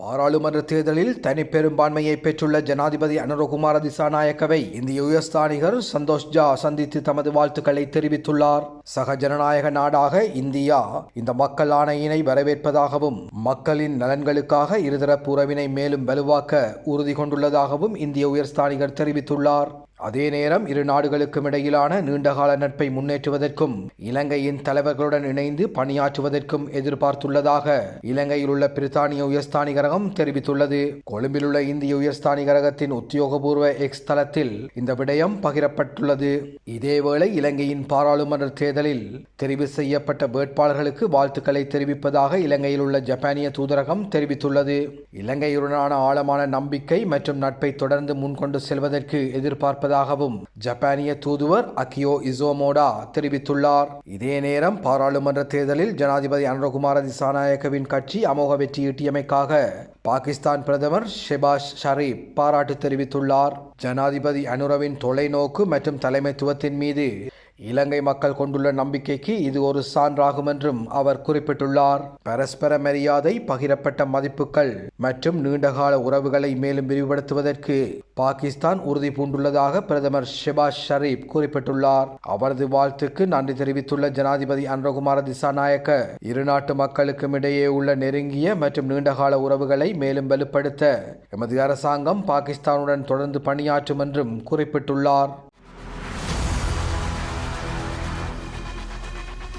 பாராளுமன்ற தேர்தலில் தனிப்பெரும்பான்மையை பெற்றுள்ள ஜனாதிபதி அனுரகுமார திசாநாயக்கவை இந்திய உயர்ஸ்தானிகர் சந்தோஷ் ஜா சந்தித்து தமது வாழ்த்துக்களை தெரிவித்துள்ளார். சக ஜனநாயக நாடாக இந்தியா இந்த மக்கள் ஆணையினை வரவேற்பதாகவும் மக்களின் நலன்களுக்காக இருதரப்பு உறவினை மேலும் வலுவாக்க உறுதி கொண்டுள்ளதாகவும் இந்திய உயர்ஸ்தானிகர் தெரிவித்துள்ளார். அதே நேரம் இரு நாடுகளுக்கும் இடையிலான நீண்டகால நட்பை முன்னேற்றுவதற்கும் இலங்கையின் தலைவர்களுடன் இணைந்து பணியாற்றுவதற்கும் எதிர்பார்த்துள்ளதாக இலங்கையில் உள்ள பிரித்தானிய உயர்ஸ்தானிகரகம் தெரிவித்துள்ளது. கொழும்பில் உள்ள இந்திய உயர்ஸ்தானிகரகத்தின் உத்தியோகபூர்வ எக்ஸ் தளத்தில் இந்த விடயம் பகிரப்பட்டுள்ளது. இதேவேளை இலங்கையின் பாராளுமன்ற தேர்தலில் தெரிவு செய்யப்பட்ட வேட்பாளர்களுக்கு வாழ்த்துக்களை தெரிவிப்பதாக இலங்கையில் உள்ள ஜப்பானிய தூதரகம் தெரிவித்துள்ளது. இலங்கையுடனான ஆழமான நம்பிக்கை மற்றும் நட்பை தொடர்ந்து முன்கொண்டு செல்வதற்கு எதிர்பார்ப்ப இருப்பதாகவும் ஜப்பானிய தூதுவர் அக்கியோ இசோமோடா தெரிவித்துள்ளார். இதே நேரம் பாராளுமன்ற தேர்தலில் ஜனாதிபதி அனுரகுமார திசாநாயக்கவின் கட்சி அமோக வெற்றி ஈட்டியமைக்காக பாகிஸ்தான் பிரதமர் ஷெபாஷ் ஷரீப் பாராட்டு தெரிவித்துள்ளார். ஜனாதிபதி அனுரவின் தொலைநோக்கு மற்றும் தலைமைத்துவத்தின் மீது இலங்கை மக்கள் கொண்டுள்ள நம்பிக்கைக்கு இது ஒரு சான்றாகும் என்றும் அவர் குறிப்பிட்டுள்ளார். பரஸ்பர மரியாதை பகிரப்பட்ட மதிப்புகள் மற்றும் நீண்டகால உறவுகளை மேலும் விரிவுபடுத்துவதற்கு பாகிஸ்தான் உறுதி பூண்டுள்ளதாக பிரதமர் ஷெபாஸ் ஷரீப் குறிப்பிட்டுள்ளார். அவரது வாழ்த்துக்கு நன்றி தெரிவித்துள்ள ஜனாதிபதி அன்ரகுமார திசாநாயக்க இரு நாட்டு மக்களுக்கும் இடையே உள்ள நெருங்கிய மற்றும் நீண்டகால உறவுகளை மேலும் வலுப்படுத்த எமது அரசாங்கம் பாகிஸ்தானுடன் தொடர்ந்து பணியாற்றும் என்றும் குறிப்பிட்டுள்ளார்.